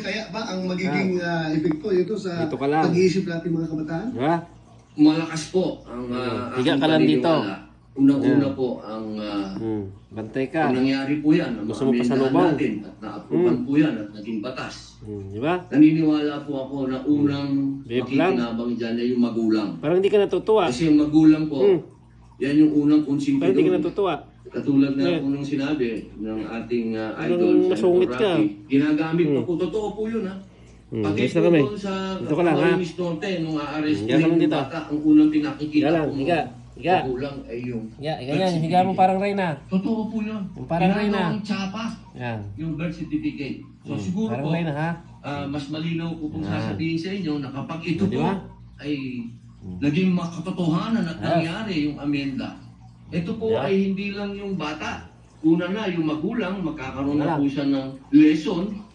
kaya ba ang magiging ah, epekto ito sa pag-iisip natin mga kabataan? Ba? Malakas po ang uh, Higa ka lang dito. Unang-una po ang uh, Hmm. Bantay ka. ang nangyari po yan, ang Gusto mo pa sa amendahan lubang? natin at na-approvean po yan at naging batas. Hmm. Di ba? Naniniwala po ako na unang Babe lang. makikinabang dyan ay yung magulang. Parang hindi ka natutuwa. Kasi yung magulang po, Hmm. yan yung unang konsinte Parang hindi ka natutuwa. Katulad na Eh. po nung sinabi ng ating uh, idol, masungit ka. Ginagamit Hmm. pa po. Totoo po yun ha. Hmm. Po na kami. sa Dito ka lang, ha? Camarines Norte, nung Higa ka lang yung bata, ang unang pinakikita Higa ko higa. Higa. magulang ay yung Ya, birth ganyan. Higa mo parang Reyna. Totoo po yun. Yung parang Reyna. Ginagawang tsapa Yan. yung birth certificate. So Hmm. siguro Parang po, Reyna ha. ah, mas malinaw ko pong Yan. sasabihin sa inyo na kapag ito po ay naging makatotohanan at nangyari yung amenda, ito po Yeah. ay hindi lang yung bata. Una na, yung magulang, magkakaroon na po siya ng lesson